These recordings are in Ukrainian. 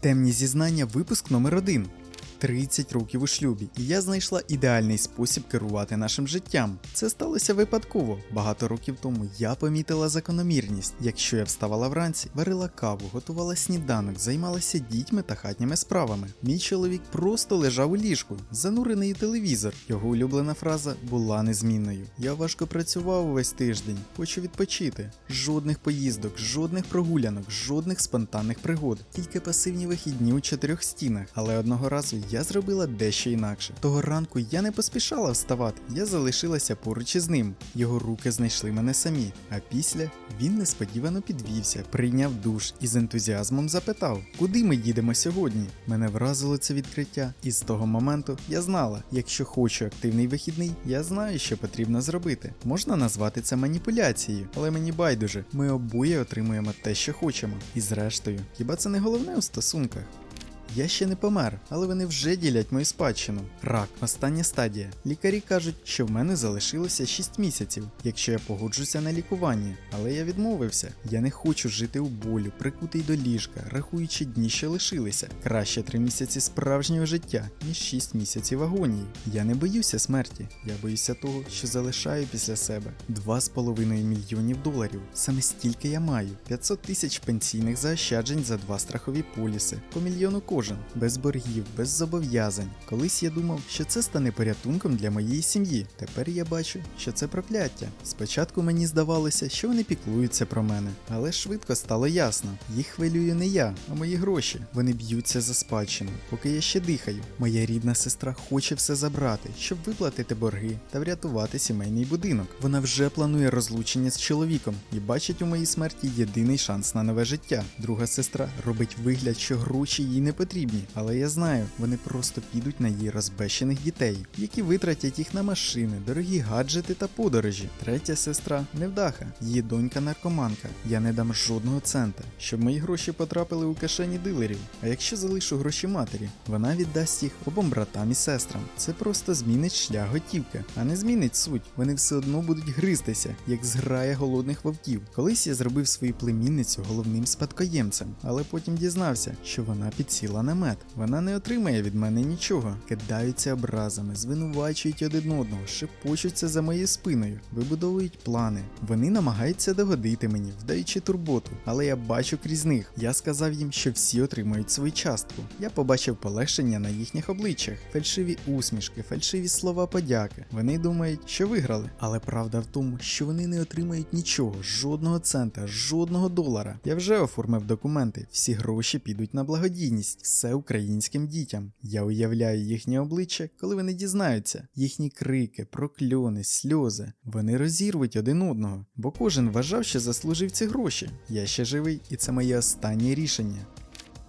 Темні зізнання, випуск номер 1 30 років у шлюбі, і я знайшла ідеальний спосіб керувати нашим життям. Це сталося випадково. Багато років тому я помітила закономірність. Якщо я вставала вранці, варила каву, готувала сніданок, займалася дітьми та хатніми справами. Мій чоловік просто лежав у ліжку, занурений у телевізор. Його улюблена фраза була незмінною. Я важко працював увесь тиждень, хочу відпочити. Жодних поїздок, жодних прогулянок, жодних спонтанних пригод, тільки пасивні вихідні у чотирьох стінах. Але одного разу я зробила дещо інакше. Того ранку я не поспішала вставати, я залишилася поруч із ним. Його руки знайшли мене самі. А після він несподівано підвівся, прийняв душ і з ентузіазмом запитав, куди ми їдемо сьогодні. Мене вразило це відкриття, і з того моменту я знала, якщо хочу активний вихідний, я знаю, що потрібно зробити. Можна назвати це маніпуляцією, але мені байдуже. Ми обоє отримуємо те, що хочемо. І зрештою, хіба це не головне у стосунках? Я ще не помер, але вони вже ділять мою спадщину. Рак, остання стадія. Лікарі кажуть, що в мене залишилося 6 місяців, якщо я погоджуся на лікування. Але я відмовився. Я не хочу жити у болю, прикутий до ліжка, рахуючи дні, що лишилися. Краще 3 місяці справжнього життя, ніж 6 місяців агонії. Я не боюся смерті. Я боюся того, що залишаю після себе 2,5 мільйонів доларів. Саме стільки я маю. 500 тисяч пенсійних заощаджень за два страхові поліси, по мільйону кожен, без боргів, без зобов'язань. Колись я думав, що це стане порятунком для моєї сім'ї. Тепер я бачу, що це прокляття. Спочатку мені здавалося, що вони піклуються про мене, але швидко стало ясно. Їх хвилює не я, а мої гроші. Вони б'ються за спадщину, поки я ще дихаю. Моя рідна сестра хоче все забрати, щоб виплатити борги та врятувати сімейний будинок. Вона вже планує розлучення з чоловіком і бачить у моїй смерті єдиний шанс на нове життя. Друга сестра робить вигляд, що гроші їй не потрібні, але я знаю, вони просто підуть на її розбещених дітей, які витратять їх на машини, дорогі гаджети та подорожі. Третя сестра невдаха, її донька наркоманка. Я не дам жодного цента, щоб мої гроші потрапили у кишені дилерів. А якщо залишу гроші матері, вона віддасть їх обом братам і сестрам. Це просто змінить шлях готівки, а не змінить суть. Вони все одно будуть гризтися, як зграя голодних вовків. Колись я зробив свою племінницю головним спадкоємцем, але потім дізнався, що вона підсіла на мед. Вона не отримає від мене нічого. Кидаються образами, звинувачують один одного, шепочуться за моєю спиною, вибудовують плани. Вони намагаються догодити мені, вдаючи турботу, але я бачу крізь них. Я сказав їм, що всі отримають свою частку. Я побачив полегшення на їхніх обличчях, фальшиві усмішки, фальшиві слова подяки. Вони думають, що виграли. Але правда в тому, що вони не отримають нічого, жодного цента, жодного долара. Я вже оформив документи, всі гроші підуть на благодійність, все українським дітям. Я уявляю їхнє обличчя, коли вони дізнаються, їхні крики, прокльони, сльози. Вони розірвуть один одного, бо кожен вважав, що заслужив ці гроші. Я ще живий, і це моє останнє рішення.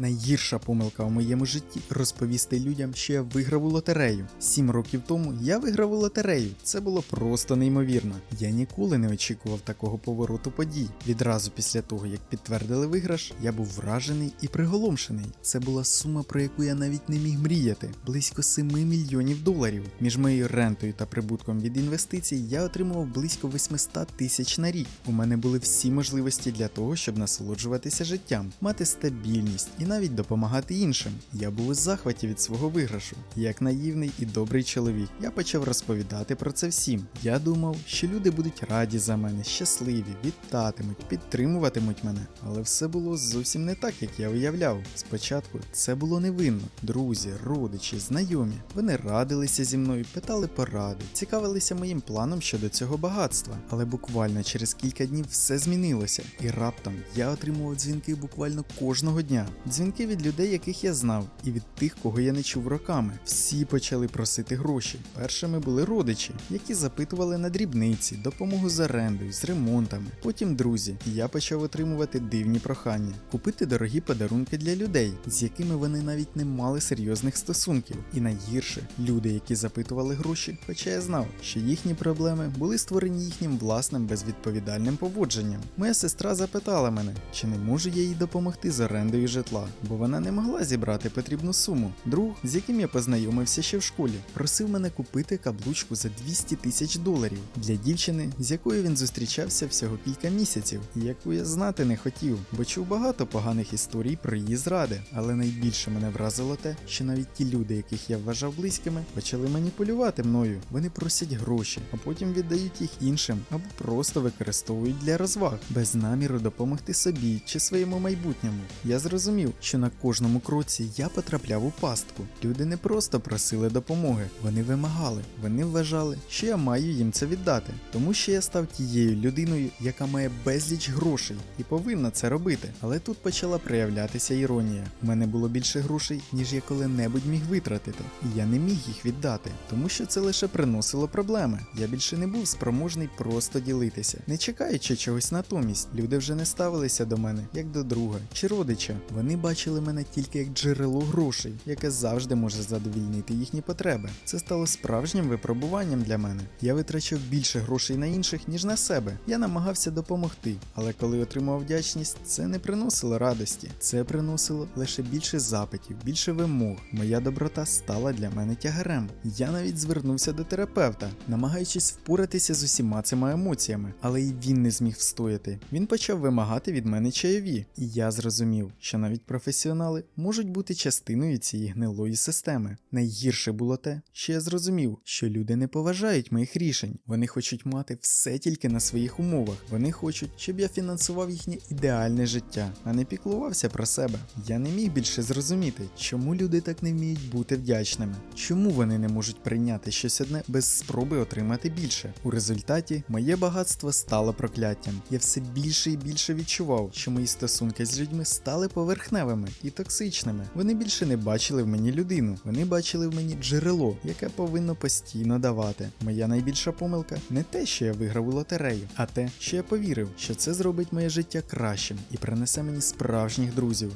Найгірша помилка у моєму житті розповісти людям, що я виграв у лотерею. Сім років тому я виграв у лотерею. Це було просто неймовірно. Я ніколи не очікував такого повороту подій. Відразу після того, як підтвердили виграш, я був вражений і приголомшений. Це була сума, про яку я навіть не міг мріяти близько 7 мільйонів доларів. Між моєю рентою та прибутком від інвестицій я отримував близько 800 тисяч на рік. У мене були всі можливості для того, щоб насолоджуватися життям, мати стабільність і навіть допомагати іншим. Я був у захваті від свого виграшу. Як наївний і добрий чоловік, я почав розповідати про це всім. Я думав, що люди будуть раді за мене, щасливі, вітатимуть, підтримуватимуть мене. Але все було зовсім не так, як я уявляв. Спочатку це було невинно. Друзі, родичі, знайомі. Вони радилися зі мною, питали поради, цікавилися моїм планом щодо цього багатства. Але буквально через кілька днів все змінилося, і раптом я отримував дзвінки буквально кожного дня. Дзвінки від людей, яких я знав, і від тих, кого я не чув роками. Всі почали просити гроші. Першими були родичі, які запитували на дрібниці, допомогу з орендою, з ремонтами. Потім друзі, і я почав отримувати дивні прохання, купити дорогі подарунки для людей, з якими вони навіть не мали серйозних стосунків. І найгірше люди, які запитували гроші, хоча я знав, що їхні проблеми були створені їхнім власним безвідповідальним поводженням. Моя сестра запитала мене, чи не можу я їй допомогти з орендою житла. Бо вона не могла зібрати потрібну суму. Друг, з яким я познайомився ще в школі, просив мене купити каблучку за 200 тисяч доларів для дівчини, з якою він зустрічався всього кілька місяців, і яку я знати не хотів, бо чув багато поганих історій про її зради. Але найбільше мене вразило те, що навіть ті люди, яких я вважав близькими, почали маніпулювати мною. Вони просять гроші, а потім віддають їх іншим або просто використовують для розваг, без наміру допомогти собі чи своєму майбутньому. Я зрозумів, що на кожному кроці я потрапляв у пастку. Люди не просто просили допомоги, вони вимагали, вони вважали, що я маю їм це віддати, тому що я став тією людиною, яка має безліч грошей і повинна це робити. Але тут почала проявлятися іронія. У мене було більше грошей, ніж я коли-небудь міг витратити, і я не міг їх віддати, тому що це лише приносило проблеми. Я більше не був спроможний просто ділитися, не чекаючи чогось натомість. Люди вже не ставилися до мене як до друга чи родича. Вони бачили мене тільки як джерело грошей, яке завжди може задовільнити їхні потреби. Це стало справжнім випробуванням для мене. Я витрачав більше грошей на інших, ніж на себе. Я намагався допомогти, але коли отримав вдячність, це не приносило радості. Це приносило лише більше запитів, більше вимог. Моя доброта стала для мене тягарем. Я навіть звернувся до терапевта, намагаючись впоратися з усіма цими емоціями, але і він не зміг встояти. Він почав вимагати від мене чайові, і я зрозумів, що навіть професіонали можуть бути частиною цієї гнилої системи. Найгірше було те, що я зрозумів, що люди не поважають моїх рішень. Вони хочуть мати все тільки на своїх умовах. Вони хочуть, щоб я фінансував їхнє ідеальне життя, а не піклувався про себе. Я не міг більше зрозуміти, чому люди так не вміють бути вдячними, чому вони не можуть прийняти щось одне без спроби отримати більше. У результаті моє багатство стало прокляттям. Я все більше і більше відчував, що мої стосунки з людьми стали поверхневими і токсичними. Вони більше не бачили в мені людину, вони бачили в мені джерело, яке повинно постійно давати. Моя найбільша помилка не те, що я виграв у лотерею, а те, що я повірив, що це зробить моє життя кращим і принесе мені справжніх друзів.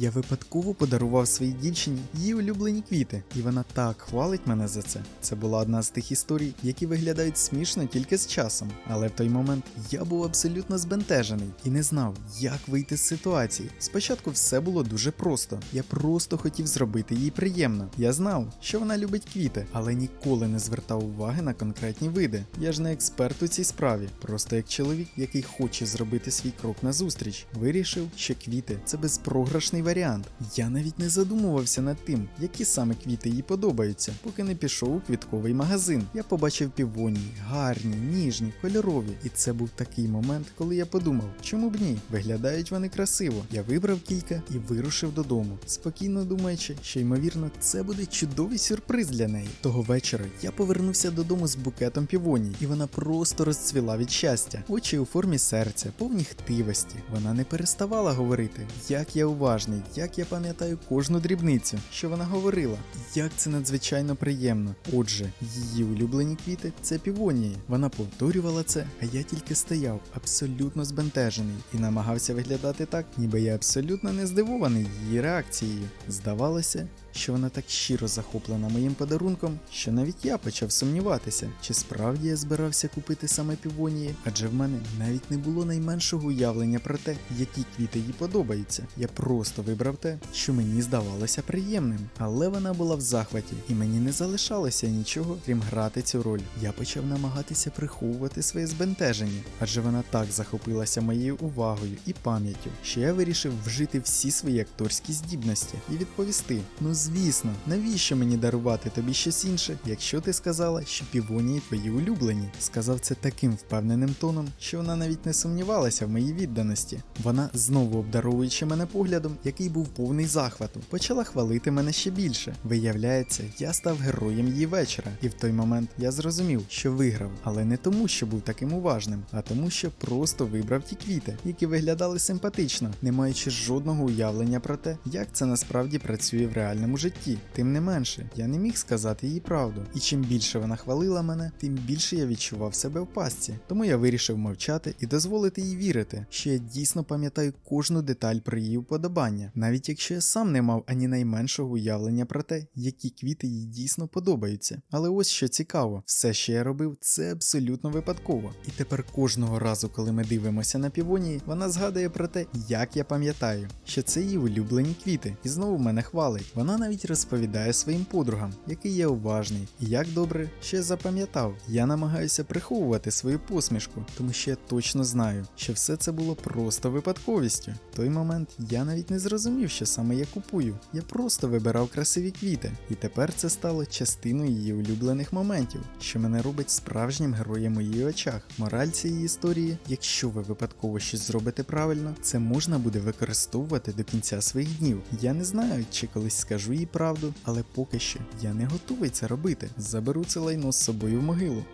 Я випадково подарував своїй дівчині її улюблені квіти, і вона так хвалить мене за це. Це була одна з тих історій, які виглядають смішно тільки з часом. Але в той момент я був абсолютно збентежений і не знав, як вийти з ситуації. Спочатку все було дуже просто. Я просто хотів зробити їй приємно. Я знав, що вона любить квіти, але ніколи не звертав уваги на конкретні види. Я ж не експерт у цій справі, просто як чоловік, який хоче зробити свій крок назустріч, вирішив, що квіти це безпрограшний варіант. Я навіть не задумувався над тим, які саме квіти їй подобаються, поки не пішов у квітковий магазин. Я побачив півонії, гарні, ніжні, кольорові. І це був такий момент, коли я подумав, чому б ні? Виглядають вони красиво. Я вибрав кілька і вирушив додому, спокійно думаючи, що ймовірно це буде чудовий сюрприз для неї. Того вечора я повернувся додому з букетом півоній, і вона просто розцвіла від щастя. Очі у формі серця, повні хтивості. Вона не переставала говорити, як я уважний, як я пам'ятаю кожну дрібницю, що вона говорила. Як це надзвичайно приємно. Отже, її улюблені квіти це півонії. Вона повторювала це, а я тільки стояв, абсолютно збентежений, і намагався виглядати так, ніби я абсолютно не здивований її реакцією. Здавалося, що вона так щиро захоплена моїм подарунком, що навіть я почав сумніватися, чи справді я збирався купити саме півонії, адже в мене навіть не було найменшого уявлення про те, які квіти їй подобаються. Я просто вибрав те, що мені здавалося приємним. Але вона була в захваті, і мені не залишалося нічого, крім грати цю роль. Я почав намагатися приховувати своє збентеження, адже вона так захопилася моєю увагою і пам'яттю, що я вирішив вжити всі свої акторські здібності і відповісти: ну звісно, навіщо мені дарувати тобі щось інше, якщо ти сказала, що півонії твої улюблені? Сказав це таким впевненим тоном, що вона навіть не сумнівалася в моїй відданості. Вона, знову обдаровуючи мене поглядом, який був повний захвату, почала хвалити мене ще більше. Виявляється, я став героєм її вечора, і в той момент я зрозумів, що виграв, але не тому, що був таким уважним, а тому, що просто вибрав ті квіти, які виглядали симпатично, не маючи жодного уявлення про те, як це насправді працює в реальному житті. Тим не менше, я не міг сказати їй правду. І чим більше вона хвалила мене, тим більше я відчував себе в пастці. Тому я вирішив мовчати і дозволити їй вірити, що я дійсно пам'ятаю кожну деталь про її вподобання, навіть якщо я сам не мав ані найменшого уявлення про те, які квіти їй дійсно подобаються. Але ось що цікаво, все, що я робив, це абсолютно випадково. І тепер кожного разу, коли ми дивимося на півонії, вона згадує про те, як я пам'ятаю, що це її улюблені квіти, і знову мене хвалить. Вона навіть розповідає своїм подругам, який я уважний, і як добре, я запам'ятав. Я намагаюся приховувати свою посмішку, тому що я точно знаю, що все це було просто випадковістю. В той момент я навіть не зрозумів, що саме я купую. Я просто вибирав красиві квіти, і тепер це стало частиною її улюблених моментів, що мене робить справжнім героєм у її очах. Мораль цієї історії, якщо ви випадково щось зробите правильно, це можна буде використовувати до кінця своїх днів. Я не знаю, чи колись скажу їй правду, але поки що я не готовий це робити. Заберу це лайно з собою в могилу.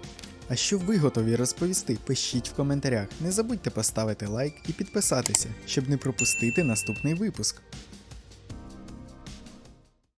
А що ви готові розповісти? Пишіть в коментарях. Не забудьте поставити лайк і підписатися, щоб не пропустити наступний випуск.